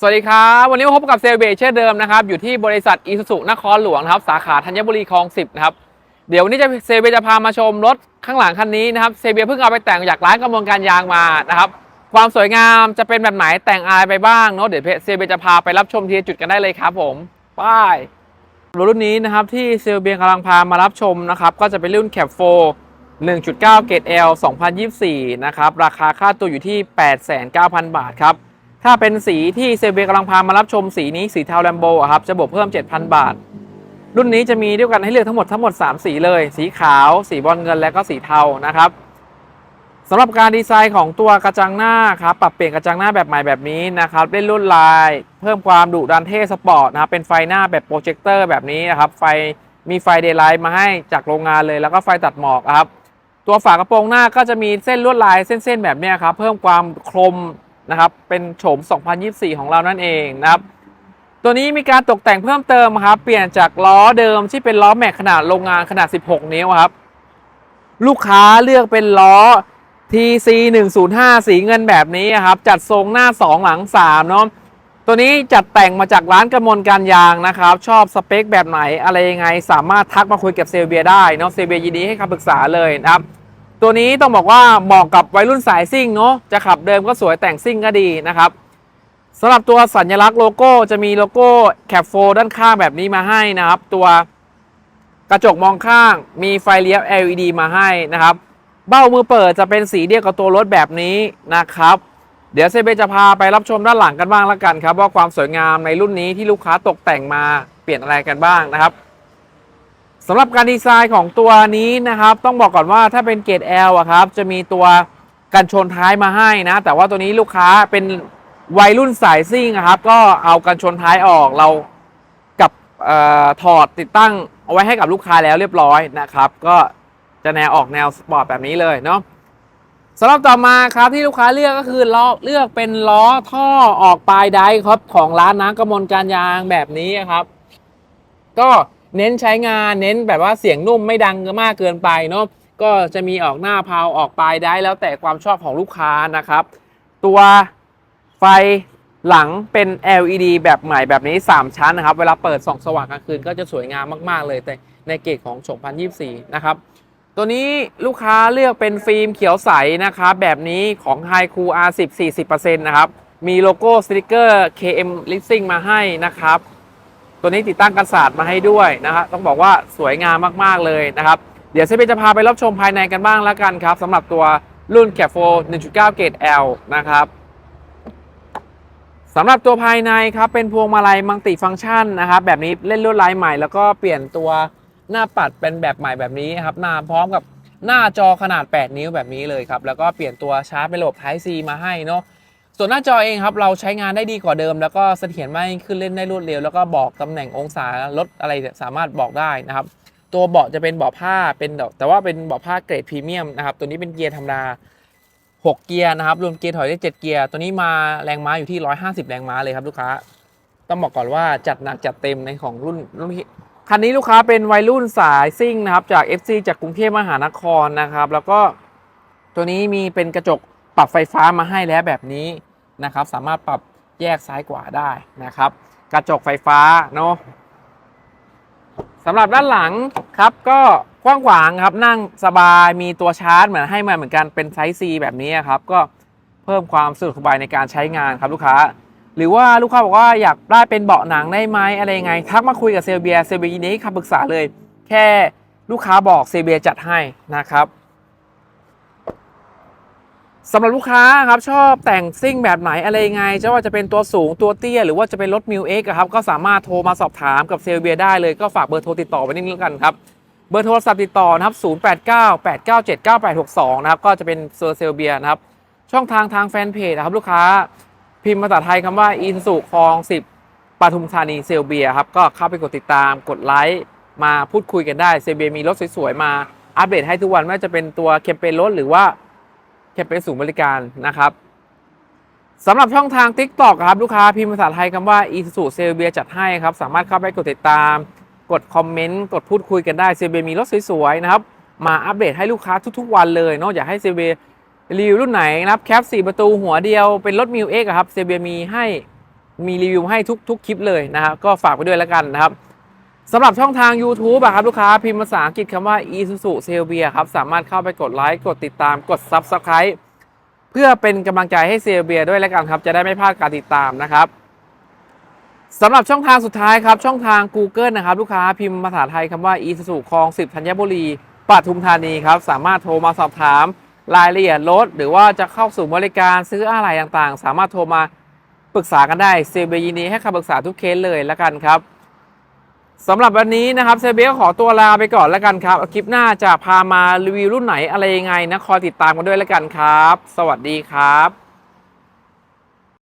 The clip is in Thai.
สวัสดีครับ วันนี้มาพบกับเซเบเช่นเดิมนะครับ อยู่ที่บริษัทอีสุสุนครหลวงนะครับ สาขาธัญบุรีคลองสิบนะครับ เดี๋ยววันนี้จะเซเบจะพามาชมรถข้างหลังคันนี้นะครับเซเบเพิ่งเอาไปแต่งจากร้านกำมลการยางมานะครับ ความสวยงามจะเป็นแบบไหนแต่งอะไรไปบ้างเนาะเดี๋ยวเซเบจะพาไปรับชมทีจุดกันได้เลยครับผมไป้ายรถรุ่นนี้นะครับที่เซเบียกำลังพามารับชมนะครับก็จะเป็นรุ่นแคปโฟ1.9เกรด L 2024 นะครับราคาค่าตัวอยู่ที่ 89,000 บาทครับ ถ้าเป็นสีที่เซเบียกำลังพามารับชมสีนี้สีเทาแลมโบครับจะบวกเพิ่ม 7,000 บาท รุ่นนี้จะมีด้วยกันให้เลือกทั้งหมดทั้งหมด 3 สีเลย สีขาว สีบอลเงินและก็สีเทานะครับสำหรับการดีไซน์ของตัวกระจังหน้าครับปรับเปลี่ยนกระจังหน้าแบบใหม่แบบนี้นะครับเล่นลวดลาย เพิ่มความดุดันเท่สปอร์ตนะครับเป็นไฟหน้าแบบโปรเจคเตอร์แบบนี้นะครับไฟมีไฟเดย์ไลท์มาให้จากโรงงานเลย แล้วก็ไฟตัดหมอกครับตัวฝากระโปรงหน้าก็จะมีเส้นลวดลายเส้นๆแบบนี้ครับเพิ่มความคม นะครับ เป็นโฉม 2024 ของเรานั่นเองนะครับ ตัวนี้มีการตกแต่งเพิ่มเติมครับ เปลี่ยนจากล้อเดิมที่เป็นล้อแม็กขนาดโรงงานขนาด 16 นิ้วครับ ลูกค้าเลือกเป็นล้อ TC 105สีเงินแบบนี้ครับ จัดทรงหน้า 2 หลัง 3 เนาะตัวนี้จัดแต่งมาจากร้านกระมวลการยางนะครับ ชอบสเปคแบบไหนอะไรยังไง สามารถทักมาคุยกับเซลเบียได้เนาะเซลเบียยินดีให้คำปรึกษาเลยนะครับ ตัวนี้ต้องบอกว่าเหมาะกับวัยรุ่นสายซิ่งเนาะจะขับเดิมก็สวยแต่งซิ่งก็ดีนะครับสำหรับตัวสัญลักษณ์โลโก้จะมีโลโก้แคปโฟด้านข้างแบบนี้มาให้นะครับ ตัวกระจกมองข้างมีไฟเลี้ยว LED มาให้นะครับ เบ้ามือเปิดจะเป็นสีเดียวกับตัวรถแบบนี้นะครับ เดี๋ยวเซเบจะพาไปรับชมด้านหลังกันบ้างแล้วกันครับ ว่าความสวยงามในรุ่นนี้ที่ลูกค้าตกแต่งมาเปลี่ยนอะไรกันบ้างนะครับ สำหรับการดีไซน์ของตัวนี้นะครับ ต้องบอกก่อนว่าถ้าเป็นเกรด L อะครับ จะมีตัวกันชนท้ายมาให้นะ แต่ว่าตัวนี้ลูกค้าเป็นวัยรุ่นสายซิ่งครับ ก็เอากันชนท้ายออกเรากับออถอดติดตั้งเอาไว้ให้กับลูกค้าแล้วเรียบร้อยนะครับ ก็จะแนวออกแนวสปอร์ตแบบนี้เลยเนาะสำหรับต่อมาครับที่ลูกค้าเลือกก็คือล้อเลือกเป็นล้อท่อออกปลายไดครับของร้านน้ำกระมวลการยางแบบนี้ครับ ก็ เน้นใช้งานเน้นแบบว่าเสียงนุ่มไม่ดังมากเกินไปเนาะก็จะมีออกหน้าพาวออกปลายได้แล้วแต่ความชอบของลูกค้านะครับ ตัวไฟหลังเป็น LED แบบใหม่แบบนี้ 3 ชั้นนะครับ เวลาเปิดส่องสว่างกลางคืนก็จะสวยงามมาก ๆ เลยแต่ในเกรดของ2024 นะครับ ตัวนี้ลูกค้าเลือกเป็นฟิล์มเขียวใสนะครับ แบบนี้ของ h i c o R10 40%นะครับ มีโลโก้สติกเกอร์ KM Leasing มาให้นะครับ ตัวนี้ติดตั้งกันศาสตร์มาให้ด้วยนะครับต้องบอกว่าสวยงามมากๆเลยนะครับ เดี๋ยวเซเบจะพาไปรับชมภายในกันบ้างแล้วกันครับสำหรับตัวรุ่น c a p 4 1.9 เกรด L นะครับสำหรับตัวภายในครับเป็นพวงมาลัยมัลติฟังก์ชันนะครับ แบบนี้เล่นลวดลายใหม่ แล้วก็เปลี่ยนตัวหน้าปัดเป็นแบบใหม่แบบนี้ครับหน้าพร้อมกับหน้าจอขนาด 8 นิ้วแบบนี้เลยครับ แล้วก็เปลี่ยนตัวชาร์จเป็นระบบ Type C มาให้เนาะ ส่วนหน้าจอเองครับเราใช้งานได้ดีกว่าเดิม แล้วก็เสถียรมากขึ้นเล่นได้รวดเร็ว แล้วก็บอกตำแหน่งองศารถอะไรสามารถบอกได้นะครับ ตัวเบาะจะเป็นเบาะผ้าเป็นแต่ว่าเป็นเบาะผ้าเกรดพรีเมียมนะครับตัวนี้เป็นเกียร์ธรรมดา6 เกียร์นะครับ รวมเกียร์ถอยได้ 7 เกียร์ ตัวนี้มาแรงม้าอยู่ที่ 150 แรงม้าเลยครับลูกค้า ต้องบอกก่อนว่าจัดหนักจัดเต็มในของรุ่นรุ่นคันนี้ลูกค้าเป็นวัยรุ่นสายซิ่งนะครับ จาก FC จากกรุงเทพมหานครนะครับ แล้วก็ตัวนี้มีเป็นกระจก ปรับไฟฟ้ามาให้แล้วแบบนี้นะครับ สามารถปรับแยกซ้ายขวาได้นะครับ กระจกไฟฟ้าเนาะสำหรับด้านหลังครับก็กว้างขวางครับนั่งสบายมีตัวชาร์จเหมือนให้มาเหมือนกันเป็นไซส์ C แบบนี้ครับก็เพิ่มความสะดวกสบายในการใช้งานครับลูกค้า หรือว่าลูกค้าบอกว่าอยากได้เป็นเบาะหนังได้ไหมอะไรยังไงทักมาคุยกับเซลเบียเซลเบียยินดีให้คำปรึกษาเลย แค่ลูกค้าบอกเซลเบียจัดให้นะครับ สำหรับลูกค้าครับชอบแต่งซิ่งแบบไหนอะไรยังไงจะว่าจะเป็นตัวสูงตัวเตี้ย หรือว่าจะเป็นรถมิวเอ็กครับก็สามารถโทรมาสอบถามกับเซลเบียได้เลยก็ฝากเบอร์โทรติดต่อไว้นิดนึงแล้วกันครับเบอร์โทรศัพท์ติดต่อนะครับ0898979862 นะครับก็จะเป็นเซอร์เซลเบียนะครับช่องทางทางแฟนเพจนะครับลูกค้าพิมพ์ภาษาไทยคำว่าอินสุคลอง 10ปทุมธานีเซลเบียครับก็เข้าไปกดติดตามกดไลค์มาพูดคุยกันได้เซลเบียมีรถสวยๆมาอัปเดตให้ทุกวันไม่ว่าจะเป็นตัวแคมเปญรถหรือว่า แคมเปญสูงบริการนะครับสำหรับช่องทาง TikTok ครับลูกค้าพิมพ์ภาษาไทยคำว่า i s u z u เซเบียจัดให้ครับ สามารถเข้าไปกดติดตาม กดคอมเมนต์ กดพูดคุยกันได้เซเบียมีรถสวยๆนะครับ มาอัปเดตให้ลูกค้าทุกๆวันเลยเนอกจากให้เซเบียรีวิวรุ่นไหนนะครับแคป4ประตูหัวเดียวเป็นรถมิวเอ็กครับเซเบียมีให้มีรีวิวให้ทุกทุกคลิปเลยนะครับก็ฝากไปด้วยแล้วกันนะครับ สำหรับช่องทาง YouTube อะครับลูกค้าพิมพ์ภาษาอังกฤษคำว่า Isuzu s e l v i a ครับ สามารถเข้าไปกดไลค์กดติดตามกด Subscribe เพื่อเป็นกำลังใจให้เซลเบียด้วยแล้วกันครับ จะได้ไม่พลาดการติดตามนะครับสำหรับช่องทางสุดท้ายครับ ช่องทาง Google นะครับ ลูกค้าพิมพ์ภาษาไทยคำว่า Isuzu คลอง10ธัญบุรีปทุมธานีครับ สามารถโทรมาสอบถาม รายละเอียดรถหรือว่าจะเข้าสู่บริการซื้ออะไรต่างๆ สามารถโทรมาปรึกษากันได้เซลเบียยินดีให้คำปรึกษาทุกเคสเลยแล้วกันครับ สำหรับวันนี้นะครับเซเบียขอตัวลาไปก่อนแล้วกันครับ คลิปหน้าจะพามารีวิวรุ่นไหนอะไรยังไงนะคอยติดตามกันด้วยแล้วกันครับ สวัสดีครับ